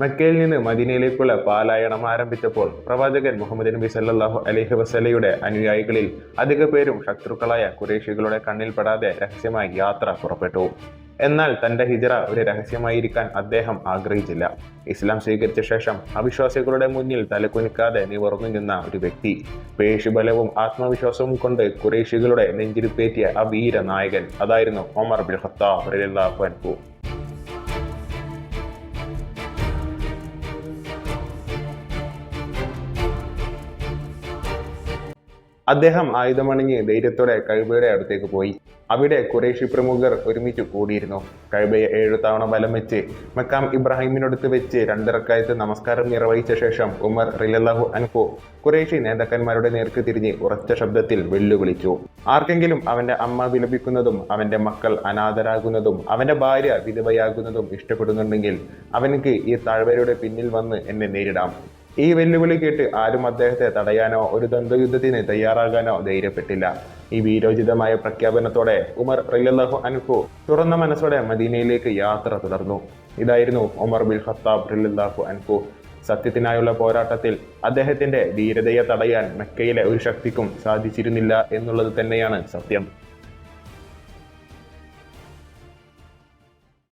മക്കയിൽ നിന്ന് മദീനയിലേക്കുള്ള പാലായണം ആരംഭിച്ചപ്പോൾ പ്രവാചകൻ മുഹമ്മദ് നബി സല്ലാഹു അലഹി വസല്ലയുടെ അനുയായികളിൽ അധിക പേരും ശത്രുക്കളായ കുറേശികളുടെ കണ്ണിൽപ്പെടാതെ രഹസ്യമായി യാത്ര പുറപ്പെട്ടു. എന്നാൽ തന്റെ ഹിജറ ഒരു രഹസ്യമായിരിക്കാൻ അദ്ദേഹം ആഗ്രഹിച്ചില്ല. ഇസ്ലാം സ്വീകരിച്ച ശേഷം അവിശ്വാസികളുടെ മുന്നിൽ തലകുനിക്കാതെ നിവർന്നു നിന്ന ഒരു വ്യക്തി പേശുബലവും ആത്മവിശ്വാസവും കൊണ്ട് കുറേശികളുടെ നെഞ്ചിരിപ്പേറ്റിയ ആ വീര നായകൻ അതായിരുന്നു ഒമർ ബിൽ ഖത്താബ് അൻഹു. അദ്ദേഹം ആയുധമണിഞ്ഞ് ധൈര്യത്തോടെ കഴിവയുടെ അടുത്തേക്ക് പോയി. അവിടെ കുറേശി പ്രമുഖർ ഒരുമിച്ച് കൂടിയിരുന്നു. കഴിവയെ ഏഴു തവണ ബലം വെച്ച് മക്കാം ഇബ്രാഹിമിനടുത്ത് വെച്ച് രണ്ടിറക്കായത്ത് നമസ്കാരം നിർവഹിച്ച ശേഷം ഉമർ റിലല്ലാഹു അൻഹു കുറേശി നേതാക്കന്മാരുടെ നേർക്ക് തിരിഞ്ഞ് ഉറച്ച ശബ്ദത്തിൽ വെല്ലുവിളിച്ചു. ആർക്കെങ്കിലും അവന്റെ അമ്മ വിലപിക്കുന്നതും അവന്റെ മക്കൾ അനാഥരാകുന്നതും അവന്റെ ഭാര്യ വിധവയാകുന്നതും ഇഷ്ടപ്പെടുന്നുണ്ടെങ്കിൽ അവനക്ക് ഈ താഴ്വരയുടെ പിന്നിൽ വന്ന് എന്നെ നേരിടാം. ഈ വെല്ലുവിളി കേട്ട് ആരും അദ്ദേഹത്തെ തടയാനോ ഒരു ദ്വന്ദ്വയുദ്ധത്തിന് തയ്യാറാകാനോ ധൈര്യപ്പെട്ടില്ല. ഈ വീരോചിതമായ പ്രഖ്യാപനത്തോടെ ഉമർ റലിയല്ലാഹു അൻഹു തുറന്ന മനസ്സോടെ മദീനയിലേക്ക് യാത്ര തുടർന്നു. ഇതായിരുന്നു ഉമർ ബിൻ ഖത്താബ് റലിയല്ലാഹു അൻഹു. സത്യത്തിനായുള്ള പോരാട്ടത്തിൽ അദ്ദേഹത്തിന്റെ ധീരതയെ തടയാൻ മക്കയിലെ ഒരു ശക്തിക്കും സാധിച്ചിരുന്നില്ല എന്നുള്ളത് തന്നെയാണ് സത്യം.